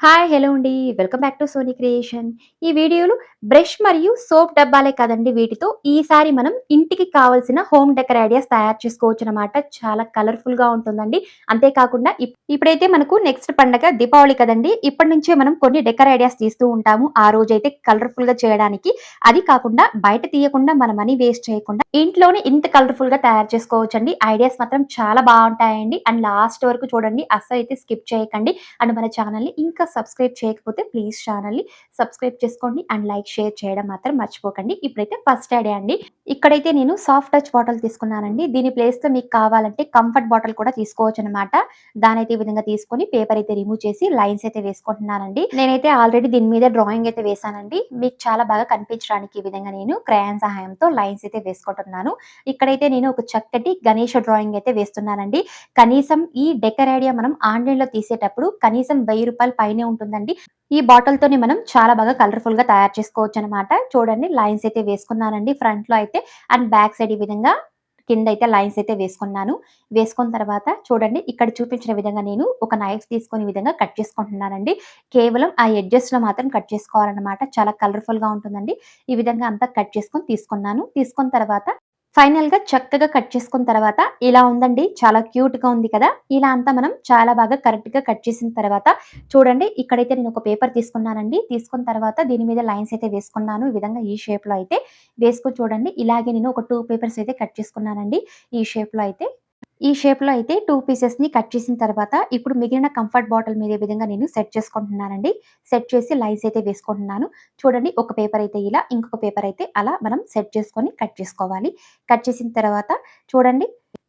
Hi hello అండి. Welcome back to Sony creation ఈ వీడియోలో బ్రష్ మరియు సోప్ డబ్బాలే కదండి వీటితో ఈసారి మనం ఇంటికి కావాల్సిన హోమ్ డెకర్ ఐడియాస్ తయారు చేసుకోవచ్చు అనమాట చాలా కలర్ఫుల్గా ఉంటుందండి. అంతేకాకుండా ఇప్- ఇప్పుడైతే మనకు నెక్స్ట్ పండగ దీపావళి కదండి. ఇప్పటి నుంచే మనం కొన్ని డెకర్ ఐడియాస్ తీస్తూ ఉంటాము. ఆ రోజు కలర్ఫుల్గా గా చేయడానికి. అది కాకుండా బయట తీయకుండా మన మనీ వేస్ట్ చేయకుండా ఇంట్లోనే ఇంత కలర్ఫుల్గా తయారు చేసుకోవచ్చు అండి ఐడియాస్ మాత్రం చాలా బాగుంటాయండి. అండ్ లాస్ట్ వరకు చూడండి. అస్సలు అయితే స్కిప్ చేయకండి. అండ్ మన ఛానల్ని ఇంకా సబ్స్క్రైబ్ చేయకపోతే ప్లీజ్ ఛానల్ని సబ్స్క్రైబ్ చేసుకోండి అండ్ లైక్ షేర్ చేయడం మాత్రం మర్చిపోకండి. ఇప్పుడైతే ఫస్ట్ ఐడియా అండి. ఇక్కడైతే నేను సాఫ్ట్ టచ్ బాటిల్ తీసుకున్నానండి. దీని ప్లేస్లో మీకు కావాలంటే కంఫర్ట్ బాటిల్ కూడా తీసుకోవచ్చు అనమాట దాని అయితే ఈ విధంగా తీసుకొని పేపర్ అయితే రిమూవ్ చేసి లైన్స్ అయితే వేసుకుంటున్నానండి. నేనైతే ఆల్రెడీ దీని మీద డ్రాయింగ్ అయితే వేసానండి. మీకు చాలా బాగా కనిపించడానికి ఈ విధంగా నేను క్రయాన్ సహాయంతో లైన్స్ అయితే వేసుకుంటున్నాను. ఇక్కడైతే నేను ఒక చక్కటి గణేష డ్రాయింగ్ అయితే వేస్తున్నానండి. కనీసం ఈ డెకర్ ఐడియా మనం ఆన్లైన్లో తీసేటప్పుడు కనీసం వెయ్యి రూపాయలు పైన ఉంటుందండి. ఈ బాటిల్ తోని మనం చాలా బాగా కలర్ఫుల్గా తయారు చేసుకోవచ్చు అనమాట చూడండి లైన్స్ అయితే వేసుకున్నానండి ఫ్రంట్లో అయితే. అండ్ బ్యాక్ సైడ్ ఈ విధంగా కింద అయితే లైన్స్ అయితే వేసుకున్నాను. వేసుకున్న తర్వాత చూడండి ఇక్కడ చూపించిన విధంగా నేను ఒక నైఫ్ తీసుకునే విధంగా కట్ చేసుకుంటున్నానండి. కేవలం ఆ ఎడ్జెస్లో మాత్రం కట్ చేసుకోవాలన్నమాట. చాలా కలర్ఫుల్గా ఉంటుందండి. ఈ విధంగా అంతా కట్ చేసుకొని తీసుకున్నాను. తీసుకున్న తర్వాత ఫైనల్గా చక్కగా కట్ చేసుకున్న తర్వాత ఇలా ఉందండి. చాలా క్యూట్గా ఉంది కదా. ఇలా అంతా మనం చాలా బాగా కరెక్ట్గా కట్ చేసిన తర్వాత చూడండి ఇక్కడైతే నేను ఒక పేపర్ తీసుకున్నానండి. తీసుకున్న తర్వాత దీని మీద లైన్స్ అయితే వేసుకున్నాను. ఈ విధంగా ఈ షేప్లో అయితే వేసుకొని చూడండి. ఇలాగే నేను ఒక టూ పేపర్స్ అయితే కట్ చేసుకున్నానండి. ఈ షేప్లో అయితే ఈ షేప్లో అయితే టూ పీసెస్ని కట్ చేసిన తర్వాత ఇప్పుడు మిగిలిన కంఫర్ట్ బాటిల్ మీద విధంగా నేను సెట్ చేసుకుంటున్నానండి? సెట్ చేసి లైన్స్ అయితే వేసుకుంటున్నాను. చూడండి ఒక పేపర్ అయితే ఇలా ఇంకొక పేపర్ అయితే అలా మనం సెట్ చేసుకొని కట్ చేసుకోవాలి. కట్ చేసిన తర్వాత చూడండి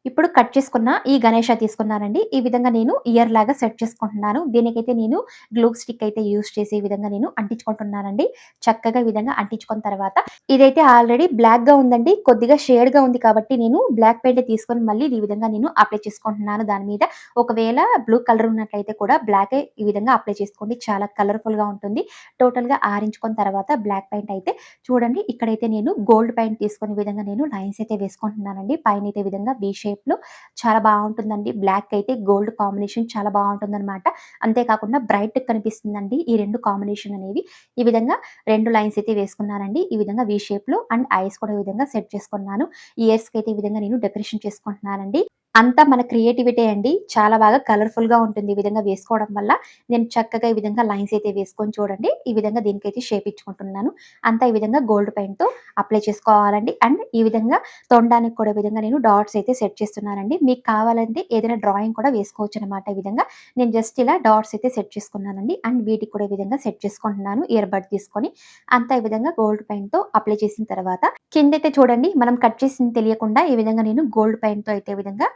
ఇప్పుడు కట్ చేసుకున్న ఈ గణేష తీసుకున్నానండి. ఈ విధంగా నేను ఇయర్ లాగా సెట్ చేసుకుంటున్నాను. దీనికైతే నేను గ్లూ స్టిక్ అయితే యూస్ చేసి ఈ విధంగా నేను అంటించుకుంటున్నానండి. చక్కగా విధంగా అంటించుకున్న తర్వాత ఇదైతే ఆల్రెడీ బ్లాక్గా ఉందండి. కొద్దిగా షేడ్గా ఉంది కాబట్టి నేను బ్లాక్ పెయింట్ తీసుకొని మళ్ళీ ఈ విధంగా నేను అప్లై చేసుకుంటున్నాను దాని మీద. ఒకవేళ బ్లూ కలర్ ఉన్నట్లయితే కూడా బ్లాక్ ఈ విధంగా అప్లై చేసుకోండి. చాలా కలర్ఫుల్గా ఉంటుంది. టోటల్గా ఆరించుకున్న తర్వాత బ్లాక్ పెయింట్ అయితే చూడండి. ఇక్కడైతే నేను గోల్డ్ పెయింట్ తీసుకునే విధంగా నేను లైన్స్ అయితే వేసుకుంటున్నానండి. పైన అయితే విధంగా బీ షేప్ షేప్లో చాలా బాగుంటుందండి. బ్లాక్ అయితే గోల్డ్ కాంబినేషన్ చాలా బాగుంటుంది అనమాట అంతేకాకుండా బ్రైట్ కనిపిస్తుందండి ఈ రెండు కాంబినేషన్ అనేవి. ఈ విధంగా రెండు లైన్స్ అయితే వేసుకున్నానండి. ఈ విధంగా వీ షేప్లో అండ్ ఐస్ కూడా ఈ విధంగా సెట్ చేసుకున్నాను. ఇయర్స్కి అయితే ఈ విధంగా నేను డెకరేషన్ చేసుకుంటున్నానండి. అంతా మన క్రియేటివిటీ అండి చాలా బాగా కలర్ఫుల్గా ఉంటుంది ఈ విధంగా వేసుకోవడం వల్ల నేను చక్కగా ఈ విధంగా లైన్స్ అయితే వేసుకొని చూడండి ఈ విధంగా దీనికైతే షేప్ ఇచ్చుకుంటున్నాను అంతా ఈ విధంగా గోల్డ్ పెయింట్తో అప్లై చేసుకోవాలండి అండ్ ఈ విధంగా తొండానికి కూడా విధంగా నేను డాట్స్ అయితే సెట్ చేస్తున్నానండి మీకు కావాలంటే ఏదైనా డ్రాయింగ్ కూడా వేసుకోవచ్చు అనమాట ఈ విధంగా నేను జస్ట్ ఇలా డాట్స్ అయితే సెట్ చేసుకున్నానండి అండ్ వీటికి కూడా ఈ విధంగా సెట్ చేసుకుంటున్నాను ఇయర్ బడ్ తీసుకొని అంతా ఈ విధంగా గోల్డ్ పెయింట్తో అప్లై చేసిన తర్వాత కింద అయితే చూడండి మనం కట్ చేసింది తెలియకుండా ఈ విధంగా నేను గోల్డ్ పెయింట్తో అయితే విధంగా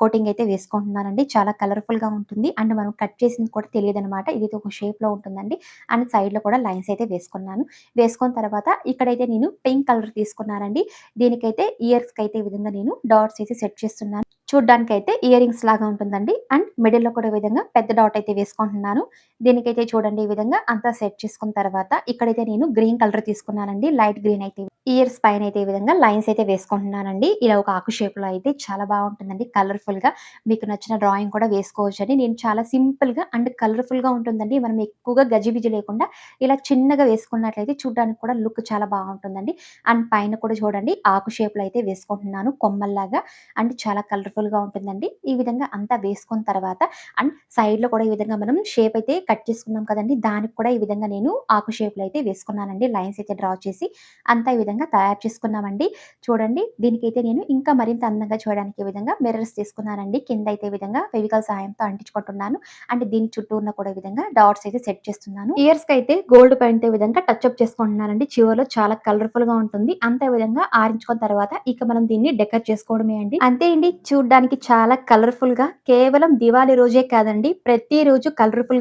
కోటింగ్ అయితే వేసుకుంటున్నానండి చాలా కలర్ఫుల్గా ఉంటుంది. అండ్ మనం కట్ చేసింది కూడా తెలియదు అనమాట ఇది ఒక షేప్లో ఉంటుందండి. అండ్ సైడ్లో కూడా లైన్స్ అయితే వేసుకున్నాను. వేసుకున్న తర్వాత ఇక్కడైతే నేను పింక్ కలర్ తీసుకున్నానండి. దీనికైతే ఇయర్స్కి అయితే ఈ విధంగా నేను డాట్స్ అయితే సెట్ చేస్తున్నాను. చూడ్డానికి అయితే ఇయర్ రింగ్స్ లాగా ఉంటుందండి. అండ్ మిడిల్లో కూడా ఈ విధంగా పెద్ద డాట్ అయితే వేసుకుంటున్నాను. దీనికైతే చూడండి ఈ విధంగా అంతా సెట్ చేసుకున్న తర్వాత ఇక్కడైతే నేను గ్రీన్ కలర్ తీసుకున్నానండి. లైట్ గ్రీన్ అయితే ఇయర్స్ పైన అయితే ఈ విధంగా లైన్స్ అయితే వేసుకుంటున్నానండి. ఇలా ఒక ఆకు షేప్లో అయితే చాలా బాగుంటుందండి. కలర్ఫుల్గా మీకు నచ్చిన డ్రాయింగ్ కూడా వేసుకోవచ్చు అండి నేను చాలా సింపుల్గా అండ్ కలర్ఫుల్గా ఉంటుందండి. మనం ఎక్కువగా గజిబిజి లేకుండా ఇలా చిన్నగా వేసుకున్నట్లయితే చూడడానికి కూడా లుక్ చాలా బాగుంటుందండి. అండ్ పైన కూడా చూడండి ఆకు షేప్లో అయితే వేసుకుంటున్నాను. కొమ్మల్లాగా. అండ్ చాలా కలర్ఫుల్ గా ఉంటుందండి. ఈ విధంగా అంతా వేసుకున్న తర్వాత అండ్ సైడ్లో కూడా ఈ విధంగా మనం షేప్ అయితే కట్ చేసుకున్నాం కదండి. దానికి కూడా ఈ విధంగా నేను ఆకు షేప్లో అయితే వేసుకున్నానండి. లైన్స్ అయితే డ్రా చేసి అంతా ఈ విధంగా తయారు చేసుకున్నామండి. చూడండి దీనికైతే నేను ఇంకా మరింత అందంగా చూడడానికి ఈ విధంగా మిర్రర్స్ తీసుకున్నానండి. కింద అయితే విధంగా ఫెవికల్ సహాయంతో అంటించుకుంటున్నాను. అండ్ దీని చుట్టూ ఉన్న కూడా విధంగా డాట్స్ అయితే సెట్ చేస్తున్నాను. ఇయర్స్కి అయితే గోల్డ్ పెయింట్ విధంగా టచ్ అప్ చేసుకుంటున్నానండి. చివరిలో చాలా కలర్ఫుల్గా ఉంటుంది. అంతే విధంగా ఆరించుకున్న తర్వాత ఇక మనం దీన్ని డెకర్ చేసుకోవడమే అండి. అంతే అండి. చూడ్డానికి చాలా కలర్ఫుల్గా కేవలం దివాళి రోజే కాదండి ప్రతి రోజు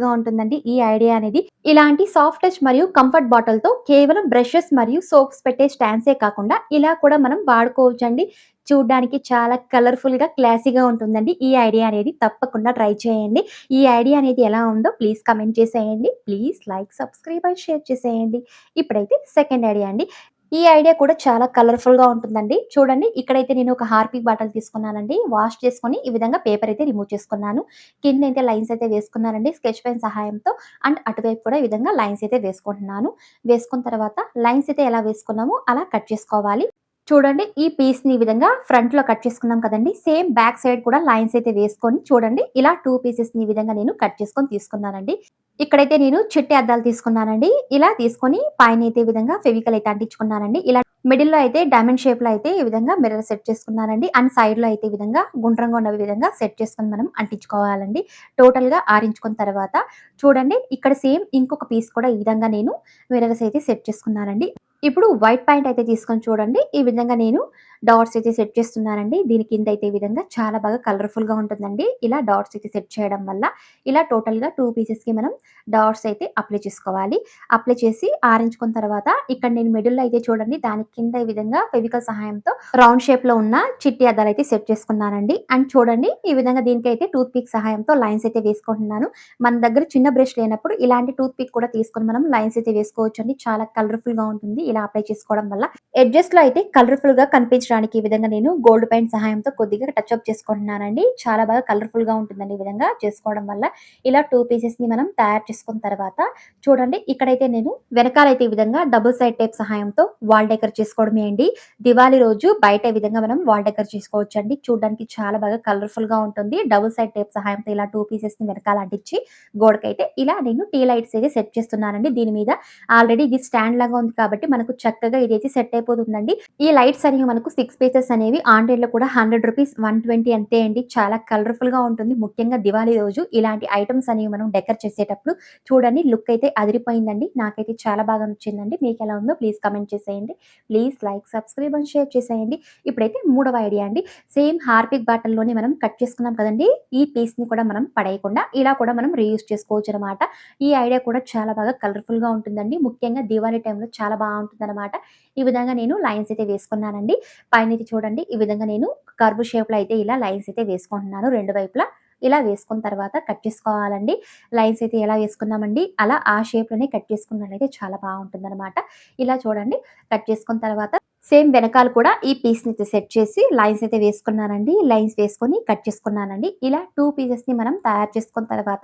గా ఉంటుందండి ఈ ఐడియా అనేది. ఇలాంటి సాఫ్ట్ టచ్ మరియు కంఫర్ట్ బాటిల్తో కేవలం బ్రషెస్ మరియు సోప్స్ పెట్టే స్టాండ్సే కాకుండా ఇలా కూడా మనం వాడుకోవచ్చండి. చూడడానికి చాలా కలర్ఫుల్గా క్లాసీగా ఉంటుందండి ఈ ఐడియా అనేది. తప్పకుండా ట్రై చేయండి. ఈ ఐడియా అనేది ఎలా ఉందో ప్లీజ్ కమెంట్ చేసేయండి. Please like subscribe and share చేసేయండి. ఇప్పుడైతే సెకండ్ ఐడియా అండి. ఈ ఐడియా కూడా చాలా కలర్‌ఫుల్‌గా ఉంటుందండి. చూడండి ఇక్కడైతే నేను ఒక హార్పిక్ బాటిల్ తీసుకున్నానండి. వాష్ చేసుకొని ఈ విధంగా పేపర్ అయితే రిమూవ్ చేసుకున్నాను. కింద అయితే లైన్స్ అయితే వేసుకున్నానండి స్కెచ్ పెన్ సహాయంతో. అండ్ అటువైపు కూడా ఈ విధంగా లైన్స్ అయితే వేసుకుంటున్నాను. వేసుకున్న తర్వాత లైన్స్ అయితే ఎలా వేసుకున్నామో అలా కట్ చేసుకోవాలి. చూడండి ఈ పీస్‌ని ఈ విధంగా ఫ్రంట్‌లో కట్ చేసుకున్నాం కదండి సేమ్ బ్యాక్ సైడ్ కూడా లైన్స్ అయితే వేసుకొని చూడండి ఇలా టూ పీసెస్‌ని ఈ విధంగా నేను కట్ చేసుకొని తీసుకున్నానండి. ఇక్కడైతే నేను చిట్టి అద్దాలు తీసుకున్నానండి. ఇలా తీసుకొని పైనైతే ఈ విధంగా ఫెవికల్ అయితే అంటించుకున్నానండి. ఇలా మిడిల్లో అయితే డైమండ్ షేప్‌లో అయితే ఈ విధంగా మిర్రర్ సెట్ చేసుకున్నానండి. అండ్ సైడ్లో అయితే ఈ విధంగా గుండ్రంగా ఉన్న విధంగా సెట్ చేసుకొని మనం అంటించుకోవాలండి. టోటల్గా ఆరించుకున్న తర్వాత చూడండి ఇక్కడ సేమ్ ఇంకొక పీస్ కూడా ఈ విధంగా నేను మిర్రర్స్ అయితే సెట్ చేసుకున్నానండి. ఇప్పుడు వైట్ పాయింట్ అయితే తీసుకొని చూడండి. ఈ విధంగా నేను డాట్స్ అయితే సెట్ చేస్తున్నానండి. దీని కింద అయితే ఈ విధంగా చాలా బాగా కలర్‌ఫుల్‌గా ఉంటుందండి. ఇలా డాట్స్ అయితే సెట్ చేయడం వల్ల ఇలా టోటల్‌గా టూ పీసెస్‌కి మనం డాట్స్ అయితే అప్లై చేసుకోవాలి. అప్లై చేసి ఆరించుకున్న తర్వాత ఇక్కడ నేను మిడిల్‌లో అయితే చూడండి దాని కింద ఈ విధంగా ఫెవికల్ సహాయంతో రౌండ్ షేప్‌లో ఉన్న చిట్టి అద్దాలు అయితే సెట్ చేసుకున్నానండి. అండ్ చూడండి ఈ విధంగా దీనికైతే టూత్ పిక్ సహాయంతో లైన్స్ అయితే వేసుకుంటున్నాను. మన దగ్గర చిన్న బ్రష్ లేనప్పుడు ఇలాంటి టూత్ పిక్ కూడా తీసుకొని మనం లైన్స్ అయితే వేసుకోవచ్చండి. చాలా కలర్‌ఫుల్‌గా ఉంటుంది ఇలా అప్లై చేసుకోవడం వల్ల. ఎడ్జెస్‌లో అయితే కలర్‌ఫుల్‌గా కనిపించడానికి ఈ విధంగా నేను గోల్డ్ పెయింట్ సహాయంతో కొద్దిగా టచ్ అప్ చేసుకుంటున్నానండి. చాలా బాగా కలర్‌ఫుల్‌గా ఉంటుందండి ఈ విధంగా చేసుకోవడం వల్ల. ఇలా 2 పీసెస్‌ని మనం తయారు చేసుకున్న తర్వాత చూడండి ఇక్కడైతే నేను వెనకాలైతే ఈ విధంగా డబుల్ సైడ్ టేప్ సహాయంతో వాల్ డెకర్ చేసుకోవడమే అండి. దివాళీ రోజు బయట ఈ విధంగా మనం వాల్ డెకర్ చేసుకోవచ్చండి. చూడడానికి చాలా బాగా కలర్‌ఫుల్‌గా ఉంటుంది. డబుల్ సైడ్ టేప్ సహాయంతో ఇలా 2 పీసెస్‌ని వెనకాల అంటించి గోడకైతే ఇలా నేను టీ లైట్స్ అయితే సెట్ చేస్తున్నానండి. దీని మీద ఆల్రెడీ ఇది స్టాండ్ లాగా ఉంది కాబట్టి మనకు చక్కగా ఇదైతే సెట్ అయిపోతుందండి. ఈ లైట్స్ అనేవి మనకు సిక్స్ పీసెస్ అనేవి ఆన్‌లైన్‌లో కూడా హండ్రెడ్ రూపీస్ వన్ ట్వంటీ అంతే అండి. చాలా కలర్‌ఫుల్‌గా ఉంటుంది. ముఖ్యంగా దివాళీ రోజు ఇలాంటి ఐటమ్స్ అనేవి మనం డెకర్ చేసేటప్పుడు చూడండి లుక్ అయితే అదిరిపోయిందండి. నాకైతే చాలా బాగా నచ్చిందండి. మీకు ఎలా ఉందో ప్లీజ్ కామెంట్ చేసేయండి. Please like, subscribe and share చేసేయండి. ఇప్పుడైతే మూడవ ఐడియా అండి. సేమ్ హార్పిక్ బాటిల్‌లోనే మనం కట్ చేసుకున్నాం కదండీ! ఈ పీస్‌ని కూడా మనం పడేయకుండా ఇలా కూడా మనం రీయూజ్ చేసుకోవచ్చనమాట. ఈ ఐడియా కూడా చాలా బాగా కలర్‌ఫుల్‌గా ఉంటుందండి. ముఖ్యంగా దివాళీ టైంలో చాలా బావుంటుందనమాట. ఈ విధంగా నేను లైన్స్ అయితే వేసుకున్నానండి. పైనైతే చూడండి ఈ విధంగా నేను కర్వ్ షేప్‌లో అయితే ఇలా లైన్స్ అయితే వేసుకుంటున్నాను రెండు వైపులా. ఇలా వేసుకున్న తర్వాత కట్ చేసుకోవాలండి. లైన్స్ అయితే ఎలా వేసుకున్నామండి అలా ఆ షేప్‌లోనే కట్ చేసుకున్నట్లయితే చాలా బావుంటుందనమాట. ఇలా చూడండి కట్ చేసుకున్న తర్వాత సేమ్ వెనకాల కూడా ఈ పీస్‌ని అయితే సెట్ చేసి లైన్స్ అయితే వేసుకున్నానండి. లైన్స్ వేసుకొని కట్ చేసుకున్నానండి. ఇలా టూ పీసెస్‌ని మనం తయారు చేసుకున్న తర్వాత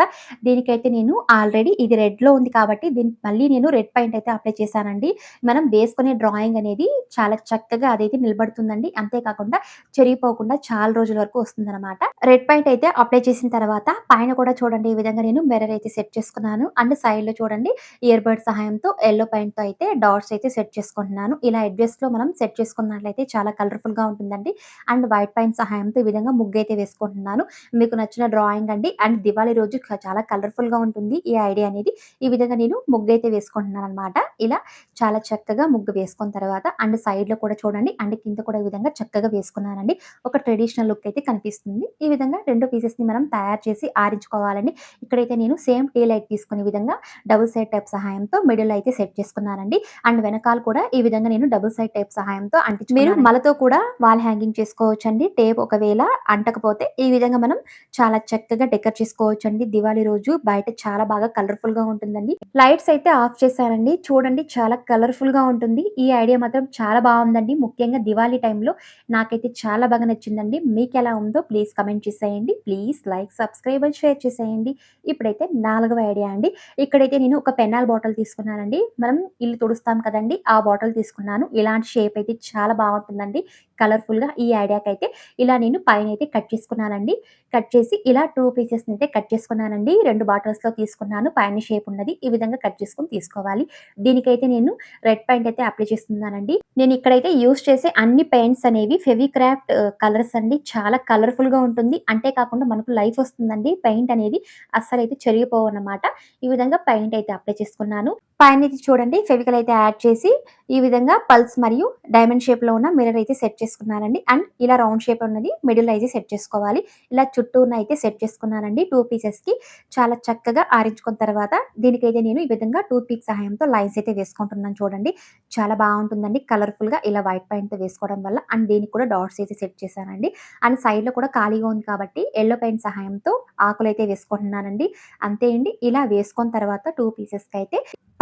దీనికైతే నేను ఆల్రెడీ ఇది రెడ్‌లో ఉంది కాబట్టి దీనికి మళ్ళీ నేను రెడ్ పెయింట్ అయితే అప్లై చేశానండి. మనం వేసుకునే డ్రాయింగ్ అనేది చాలా చక్కగా అదైతే నిలబడుతుందండి. అంతే కాకుండా చెరిగిపోకుండా చాలా రోజుల వరకు వస్తుందన్నమాట రెడ్ పెయింట్ అయితే అప్లై చేసిన తర్వాత పైన కూడా చూడండి ఈ విధంగా నేను మిర్రర్ అయితే సెట్ చేసుకున్నాను. అండ్ సైడ్‌లో చూడండి ఇయర్ బడ్ సహాయంతో యెల్లో పెయింట్‌తో అయితే డాట్స్ అయితే సెట్ చేసుకుంటున్నాను. ఇలా ఎడ్జెస్‌లో మనం సెట్ చేసుకున్నట్లయితే చాలా కలర్‌ఫుల్‌గా ఉంటుందండి. అండ్ వైట్ పైన్ సహాయంతో ఈ విధంగా ముగ్గు అయితే వేసుకుంటున్నాను. మీకు నచ్చిన డ్రాయింగ్ అండి. అండ్ దివాళీ రోజు చాలా కలర్‌ఫుల్‌గా ఉంటుంది ఈ ఐడియా అనేది. ఈ విధంగా నేను ముగ్గు అయితే వేసుకుంటున్నాను అనమాట ఇలా చాలా చక్కగా ముగ్గు వేసుకున్న తర్వాత అండ్ సైడ్‌లో కూడా చూడండి అండ్ కింద కూడా ఈ విధంగా చక్కగా వేసుకున్నానండి. ఒక ట్రెడిషనల్ లుక్ అయితే కనిపిస్తుంది. ఈ విధంగా రెండు పీసెస్‌ని మనం తయారు చేసి ఆరించుకోవాలండి. ఇక్కడైతే నేను సేమ్ టీ లైట్ తీసుకునే విధంగా డబుల్ సైడ్ టైప్ సహాయంతో మిడిల్ అయితే సెట్ చేసుకున్నానండి. అండ్ వెనకాల కూడా ఈ విధంగా నేను డబుల్ సైడ్ టైప్ సహాయంతో అంటించుకున్నాను. మీరు మలతో కూడా వాల్ హ్యాంగింగ్ చేసుకోవచ్చు అండి టేప్ ఒకవేళ అంటకపోతే ఈ విధంగా మనం చాలా చక్కగా డెకర్ చేసుకోవచ్చండి. దివాళీ రోజు బయట చాలా బాగా కలర్ఫుల్గా ఉంటుందండి. లైట్స్ అయితే ఆఫ్ చేశానండి. చూడండి చాలా కలర్‌ఫుల్‌గా ఉంటుంది. ఈ ఐడియా మాత్రం చాలా బాగుందండి ముఖ్యంగా దివాళీ టైంలో నాకైతే చాలా బాగా నచ్చిందండి. మీకు ఎలా ఉందో ప్లీజ్ కమెంట్ చేసేయండి. Please like, subscribe and share చేసేయండి. ఇప్పుడైతే నాలుగవ ఐడియా అండి. ఇక్కడైతే నేను ఒక పెనాల్ బాటిల్ తీసుకున్నానండి. మనం ఇల్లు తుడుస్తాం కదండీ! ఆ బాటిల్ తీసుకున్నాను. ఇలాంటి షేప్ అయితే చాలా బాగుంటుందండి కలర్‌ఫుల్‌గా ఈ ఐడియాకైతే ఇలా నేను పైనైతే కట్ చేసుకున్నానండి. కట్ చేసి ఇలా టూ పీసెస్‌ని అయితే కట్ చేసుకున్నానండి. రెండు బాటిల్స్‌లో తీసుకున్నాను. పైన షేప్ ఉన్నది. ఈ విధంగా కట్ చేసుకొని తీసుకోవాలి. దీనికైతే నేను రెడ్ పెయింట్ అయితే అప్లై చేస్తున్నానండి. నేను ఇక్కడైతే యూస్ చేసే అన్ని పెయింట్స్ అనేవి ఫెవిక్రాఫ్ట్ కలర్స్ uh, అండి. చాలా కలర్‌ఫుల్‌గా ఉంటుంది. అంతే కాకుండా మనకు లైఫ్ వస్తుందండి. పెయింట్ అనేది అస్సలు అయితే చెరిగిపోవు చెరిగిపోవన్నమాట. ఈ విధంగా పెయింట్ అయితే అప్లై చేసుకున్నాను. పైనైతే చూడండి ఫెవికల్ అయితే యాడ్ చేసి ఈ విధంగా పల్స్ మరియు డైమండ్ షేప్‌లో ఉన్న మిర్రర్ అయితే సెట్ చేసుకున్నానండి. అండ్ ఇలా రౌండ్ షేప్ ఉన్నది మిడిల్ అయితే సెట్ చేసుకోవాలి. ఇలా చుట్టూన అయితే సెట్ చేసుకున్నానండి టూ పీసెస్‌కి. చాలా చక్కగా ఆరించుకున్న తర్వాత దీనికైతే నేను ఈ విధంగా టూ పీక్ సహాయంతో లైన్స్ అయితే వేసుకుంటున్నాను చూడండి. చాలా బాగుంటుందండి కలర్‌ఫుల్‌గా ఇలా వైట్ పెయింట్‌తో వేసుకోవడం వల్ల. అండ్ దీనికి కూడా డాట్స్ అయితే సెట్ చేశానండి. అండ్ సైడ్‌లో కూడా ఖాళీగా ఉంది కాబట్టి ఎల్లో పెయింట్ సహాయంతో ఆకులైతే వేసుకుంటున్నానండి. అంతే అండి. ఇలా వేసుకున్న తర్వాత టూ 2 అయితే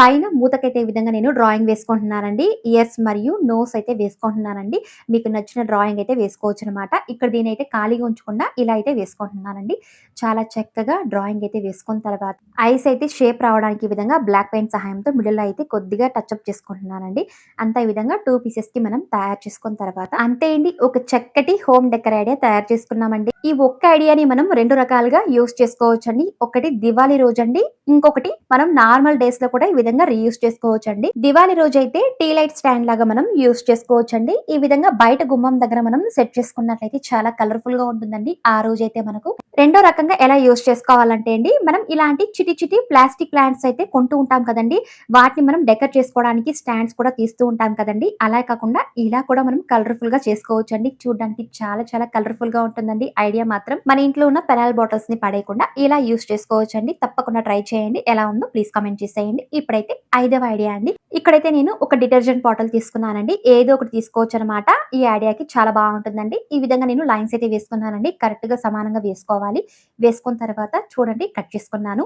పైన మూతకైతే విధంగా నేను డ్రాయింగ్ వేసుకుంటున్నానండి. ఇయర్స్ మరియు నోస్ అయితే వేసుకుంటున్నానండి. మీకు నచ్చిన డ్రాయింగ్ అయితే వేసుకోవచ్చు అనమాట ఇక్కడ దీని అయితే ఖాళీగా ఉంచకుండా ఇలా అయితే వేసుకుంటున్నానండి. చాలా చక్కగా డ్రాయింగ్ అయితే వేసుకున్న తర్వాత ఐస్ అయితే షేప్ రావడానికి ఈ విధంగా బ్లాక్ పెయింట్ సహాయంతో మిడిల్‌లో అయితే కొద్దిగా టచ్ అప్ చేసుకుంటున్నానండి. అంతా ఈ విధంగా 2 పీసెస్‌కి మనం తయారు చేసుకున్న తర్వాత అంతే అండి. ఒక చక్కటి హోమ్ డెకర్ ఐడియా తయారు చేసుకున్నామండి. ఈ ఒక్క ఐడియాని మనం రెండు రకాలుగా యూస్ చేసుకోవచ్చండి. ఒకటి దివాళీ అండి ఇంకొకటి మనం నార్మల్ డేస్లో కూడా ఈ విధంగా రీయూజ్ చేసుకోవచ్చండి. దివాళీ రోజైతే టీ లైట్ స్టాండ్ లాగా మనం యూస్ చేసుకోవచ్చు అండి ఈ విధంగా బయట గుమ్మం దగ్గర మనం సెట్ చేసుకున్నట్లయితే చాలా కలర్‌ఫుల్‌గా ఉంటుందండి. ఆ రోజైతే మనకు రెండో రకంగా ఎలా యూస్ చేసుకోవాలంటే అండి మనం ఇలాంటి చిటి చిటి ప్లాస్టిక్ ప్లాంట్స్ అయితే కొంటూ ఉంటాం కదండీ. వాటిని మనం డెకర్ చేసుకోవడానికి స్టాండ్స్ కూడా తీస్తూ ఉంటాం కదండి అలా కాకుండా ఇలా కూడా మనం కలర్ఫుల్గా చేసుకోవచ్చు అండి చూడడానికి చాలా చాలా కలర్‌ఫుల్‌గా ఉంటుందండి. ఐడియా మాత్రం మన ఇంట్లో ఉన్న పెనాల్ బాటిల్స్ని పడేయకుండా ఇలా యూజ్ చేసుకోవచ్చండి. తప్పకుండా ట్రై చేయండి. ఎలా ఉందో ప్లీజ్ కామెంట్ చేసేయండి. ఇక్కడైతే ఐదవ ఐడియా అండి. ఇక్కడైతే నేను ఒక డిటర్జెంట్ బాటిల్ తీసుకున్నానండి. ఏదో ఒకటి తీసుకోవచ్చు అనమాట ఈ ఐడియాకి చాలా బాగుంటుందండి ఈ విధంగా నేను లైన్స్ అయితే వేసుకున్నానండి. కరెక్ట్గా సమానంగా వేసుకోవాలి. వేసుకున్న తర్వాత చూడండి కట్ చేసుకున్నాను.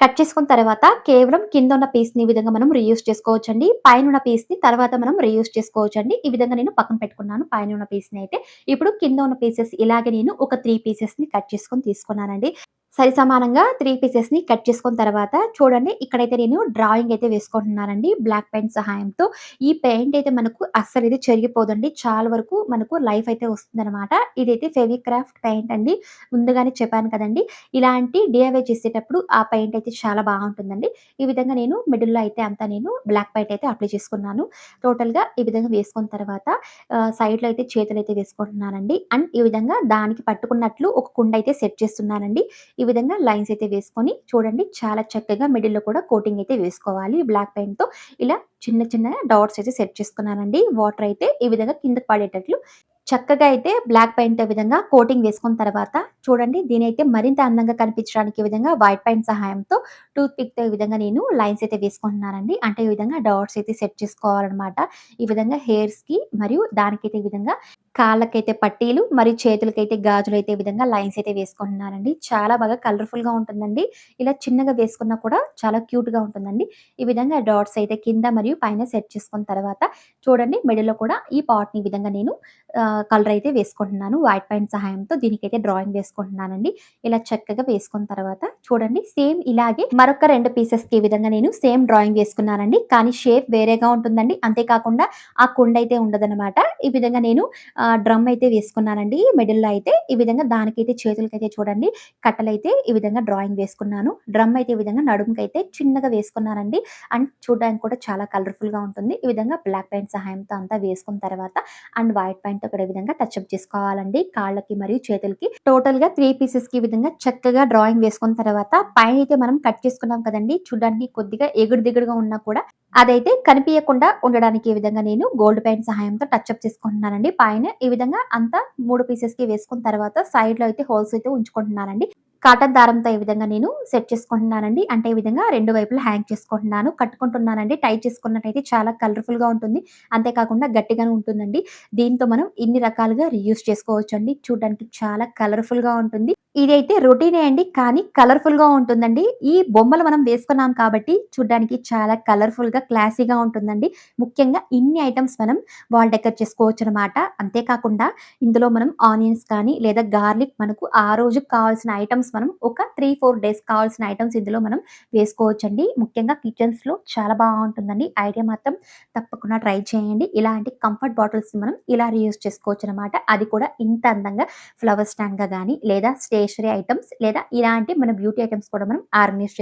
కట్ చేసుకున్న తర్వాత కేవలం కింద ఉన్న పీస్‌ని ఈ విధంగా మనం రియూజ్ చేసుకోవచ్చు అండి పైన ఉన్న పీస్ని తర్వాత మనం రీయూస్ చేసుకోవచ్చు అండి ఈ విధంగా నేను పక్కన పెట్టుకున్నాను పైన ఉన్న పీస్ని అయితే. ఇప్పుడు కింద ఉన్న పీసెస్ ఇలాగే నేను ఒక త్రీ పీసెస్ని కట్ చేసుకొని తీసుకున్నానండి. సరి సమానంగా 3 పీసెస్‌ని కట్ చేసుకున్న తర్వాత చూడండి ఇక్కడైతే నేను డ్రాయింగ్ అయితే వేసుకుంటున్నానండి బ్లాక్ పెయింట్ సహాయంతో. ఈ పెయింట్ అయితే మనకు అస్సలు అయితే చెరిగిపోదండి. చాలా వరకు మనకు లైఫ్ అయితే వస్తుందనమాట. ఇదైతే ఫెవిక్రాఫ్ట్ పెయింట్ అండి. ముందుగానే చెప్పాను కదండి ఇలాంటి డీఐవై చేసేటప్పుడు ఆ పెయింట్ అయితే చాలా బాగుంటుందండి ఈ విధంగా నేను మిడిల్‌లో అయితే అంతా నేను బ్లాక్ పెయింట్ అయితే అప్లై చేసుకున్నాను. టోటల్‌గా ఈ విధంగా వేసుకున్న తర్వాత సైడ్‌లో అయితే చేతులు అయితే వేసుకుంటున్నానండి. అండ్ ఈ విధంగా దానికి పట్టుకున్నట్లు ఒక కుండ అయితే సెట్ చేస్తున్నానండి. ఈ విధంగా లైన్స్ అయితే వేసుకొని చూడండి చాలా చక్కగా మిడిల్‌లో కూడా కోటింగ్ అయితే వేసుకోవాలి బ్లాక్ పెయింట్‌తో. ఇలా చిన్న చిన్న డాట్స్ అయితే సెట్ చేసుకున్నానండి. వాటర్ అయితే ఈ విధంగా కింద పడేటట్లు చక్కగా అయితే బ్లాక్ పెయింట్ విధంగా కోటింగ్ వేసుకున్న తర్వాత చూడండి దీని అయితే మరింత అందంగా కనిపించడానికి ఈ విధంగా వైట్ పెయింట్ సహాయంతో టూత్ పిక్‌తో ఈ విధంగా నేను లైన్స్ అయితే వేసుకుంటున్నానండి. అంటే ఈ విధంగా డాట్స్ అయితే సెట్ చేసుకోవాలన్నమాట ఈ విధంగా హెయిర్స్‌కి మరియు దానికైతే ఈ విధంగా కాళ్ళకైతే పట్టీలు మరియు చేతులకైతే గాజులైతే అయితే విధంగా లైన్స్ అయితే వేసుకుంటున్నానండి. చాలా బాగా కలర్‌ఫుల్‌గా ఉంటుందండి. ఇలా చిన్నగా వేసుకున్నా కూడా చాలా క్యూట్‌గా ఉంటుందండి. ఈ విధంగా డాట్స్ అయితే కింద మరియు పైన సెట్ చేసుకున్న తర్వాత చూడండి మిడిల్‌లో కూడా ఈ పార్ట్‌ని విధంగా నేను కలర్ అయితే వేసుకుంటున్నాను. వైట్ పెయింట్ సహాయంతో దీనికైతే డ్రాయింగ్ వేసుకుంటున్నానండి. ఇలా చక్కగా వేసుకున్న తర్వాత చూడండి సేమ్ ఇలాగే మరొక రెండు పీసెస్‌కి ఈ విధంగా నేను సేమ్ డ్రాయింగ్ వేసుకున్నానండి. కానీ షేప్ వేరేగా ఉంటుందండి. అంతే కాకుండా ఆ కుండ అయితే ఉండదన్నమాట ఈ విధంగా నేను డ్రమ్ అయితే వేసుకున్నానండి. మిడిల్‌లో అయితే ఈ విధంగా దానికైతే చేతులకైతే చూడండి కట్టలైతే ఈ విధంగా డ్రాయింగ్ వేసుకున్నాను. డ్రమ్ అయితే ఈ విధంగా నడుముకైతే చిన్నగా వేసుకున్నానండి. అండ్ చూడడానికి కూడా చాలా కలర్‌ఫుల్‌గా ఉంటుంది. ఈ విధంగా బ్లాక్ పెయింట్ సహాయంతో అంతా వేసుకున్న తర్వాత అండ్ వైట్ పెయింట్‌తో కూడా ఈ విధంగా టచ్ అప్ చేసుకోవాలండి. కాళ్ళకి మరియు చేతులకి. టోటల్‌గా త్రీ పీసెస్‌కి ఈ విధంగా చక్కగా డ్రాయింగ్ వేసుకున్న తర్వాత పైన అయితే మనం కట్ చేసుకున్నాం కదండి చూడడానికి కొద్దిగా ఎగుడు దిగుడుగా ఉన్నా కూడా అదైతే కనిపియకుండా ఉండడానికి ఈ విధంగా నేను గోల్డ్ పెయింట్ సహాయంతో టచ్ అప్ చేసుకుంటున్నానండి. పైన ఈ విధంగా అంతా 3 పీసెస్‌కి వేసుకున్న తర్వాత సైడ్లో అయితే హోల్స్ అయితే ఉంచుకుంటున్నానండి. కాటన్ దారంతో ఈ విధంగా నేను సెట్ చేసుకుంటున్నానండి. అంటే ఈ విధంగా రెండు వైపులా హ్యాంగ్ చేసుకుంటున్నాను. కట్టుకుంటున్నానండి. టై చేసుకున్నట్టయితే చాలా కలర్‌ఫుల్‌గా ఉంటుంది. అంతే కాకుండా ఉంటుందండి. దీంతో మనం ఇన్ని రకాలుగా రియూస్ చేసుకోవచ్చు అండి చూడడానికి చాలా కలర్‌ఫుల్‌గా ఉంటుంది. ఇదైతే రొటీనే అండి. కానీ కలర్‌ఫుల్‌గా ఉంటుందండి. ఈ బొమ్మలు మనం వేసుకున్నాం కాబట్టి చూడ్డానికి చాలా కలర్‌ఫుల్‌గా, క్లాసీగా ఉంటుందండి. ముఖ్యంగా ఇన్ని ఐటమ్స్ మనం వాల్ డెకర్ చేసుకోవచ్చనమాట. అంతే కాకుండా ఇందులో మనం ఆనియన్స్ కానీ లేదా గార్లిక్ మనకు ఆ రోజుకి కావాల్సిన ఐటమ్స్ మనం ఒక 3, 4 డేస్ కావాల్సిన ఐటమ్స్ ఇందులో మనం వేసుకోవచ్చండి. ముఖ్యంగా కిచెన్స్‌లో చాలా బాగుంటుందండి ఐడియా మాత్రం తప్పకుండా ట్రై చేయండి. ఇలాంటి కంఫర్ట్ బాటిల్స్ మనం ఇలా యూస్ చేసుకోవచ్చు అనమాట అది కూడా ఇంత అందంగా ఫ్లవర్ స్టాండ్‌గా కానీ లేదా స్టే స్టేషనరీ ఐటమ్స్ లేదా ఇలాంటి మన బ్యూటీ ఐటమ్స్ కూడా మనం ఆర్గనైజ్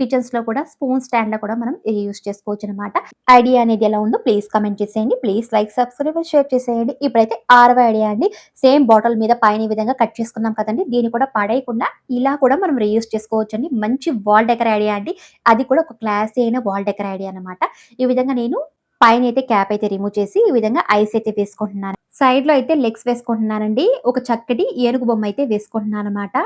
కిచెన్స్లో కూడా స్పూన్ స్టాండ్ కూడా మనం యూస్ చేసుకోవచ్చు అనమాట ఐడియా అనేది ఎలా ఉందో ప్లీజ్ కమెంట్ చేసేయండి. ప్లీజ్ లైక్, సబ్స్క్రైబ్, షేర్ చేసేయండి. ఇప్పుడైతే ఆరవ ఐడియా అండి. సేమ్ బాటిల్ మీద పైన ఈ విధంగా కట్ చేసుకున్నాం కదండి దీన్ని కూడా పడేయకుండా ఇలా కూడా మనం రీయూజ్ చేసుకోవచ్చండి. మంచి వాల్ డెకర్ ఐడియా అండి. అది కూడా ఒక క్లాసీ అయిన వాల్ డెకర్ ఐడియా అనమాట. ఈ విధంగా నేను పైన అయితే క్యాప్ అయితే రిమూవ్ చేసి ఈ విధంగా ఐస్ అయితే వేసుకుంటున్నాను సైడ్లో అయితే లెగ్స్ వేసుకుంటున్నానండి. ఒక చక్కటి ఏనుగు బొమ్మ అయితే వేసుకుంటున్నాను అనమాట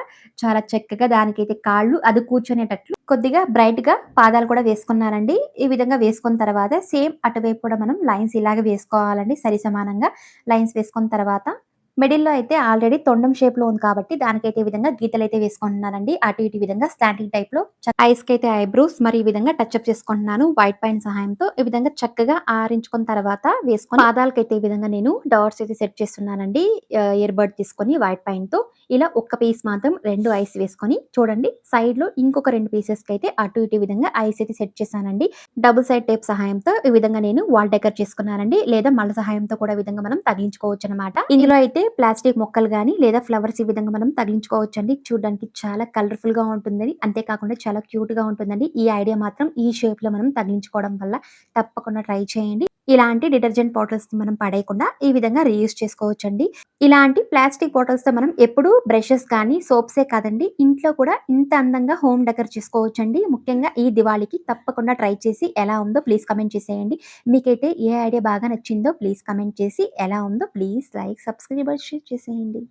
చాలా చక్కగా దానికైతే కాళ్ళు అది కూర్చునేటట్లు కొద్దిగా బ్రైట్గా పాదాలు కూడా వేసుకున్నానండి. ఈ విధంగా వేసుకున్న తర్వాత సేమ్ అటువైపు కూడా మనం లైన్స్ ఇలాగే వేసుకోవాలండి సరి సమానంగా లైన్స్ వేసుకున్న తర్వాత మిడిల్లో అయితే ఆల్రెడీ తొండం షేప్లో ఉంది కాబట్టి దానికైతే ఈ విధంగా గీతలు అయితే వేసుకుంటున్నానండి అటు ఇటు విధంగా స్టాండింగ్ టైప్లో ఐస్ అయితే ఐబ్రోస్ మరి ఈ విధంగా టచ్ అప్ చేసుకుంటున్నాను. వైట్ పాయింట్ సహాయంతో ఈ విధంగా చక్కగా ఆరించుకున్న తర్వాత వేసుకొని పాదాలకైతే ఈ విధంగా నేను డాట్స్ అయితే సెట్ చేస్తున్నానండి. ఇయర్ బడ్ తీసుకొని వైట్ పాయింట్తో ఇలా ఒక్క పీస్ మాత్రం రెండు ఐస్ వేసుకొని చూడండి. సైడ్లో ఇంకొక రెండు పీసెస్కి అయితే అటు ఇటు విధంగా ఐస్ అయితే సెట్ చేశానండి. డబుల్ సైడ్ టేప్ సహాయంతో ఈ విధంగా నేను వాల్ డెకర్ చేసుకున్నానండి. లేదా మళ్ళ సహాయంతో కూడా విధంగా మనం తగిలించుకోవచ్చు అనమాట ఇందులో అయితే ప్లాస్టిక్ మొక్కలు కానీ లేదా ఫ్లవర్స్ ఈ విధంగా మనం తగిలించుకోవచ్చు అండి చూడడానికి చాలా కలర్ఫుల్గా ఉంటుందని అంతేకాకుండా చాలా క్యూట్గా ఉంటుందండి. ఈ ఐడియా మాత్రం ఈ షేప్లో మనం తగిలించుకోవడం వల్ల తప్పకుండా ట్రై చేయండి. ఇలాంటి డిటర్జెంట్ బాటిల్స్ మనం పడేయకుండా ఈ విధంగా రీయూస్ చేసుకోవచ్చండి. ఇలాంటి ప్లాస్టిక్ బాటిల్స్తో మనం ఎప్పుడు బ్రషెస్ కానీ సోప్సే కాదండి ఇంట్లో కూడా ఇంత అందంగా హోమ్ డెకర్ చేసుకోవచ్చండి. ముఖ్యంగా ఈ దివాళీకి తప్పకుండా ట్రై చేసి ఎలా ఉందో ప్లీజ్ కమెంట్ చేసేయండి. మీకైతే ఏ ఐడియా బాగా నచ్చిందో ప్లీజ్ కమెంట్ చేసి ఎలా ఉందో ప్లీజ్ లైక్ సబ్స్క్రైబ్ షేర్ చేసేయండి.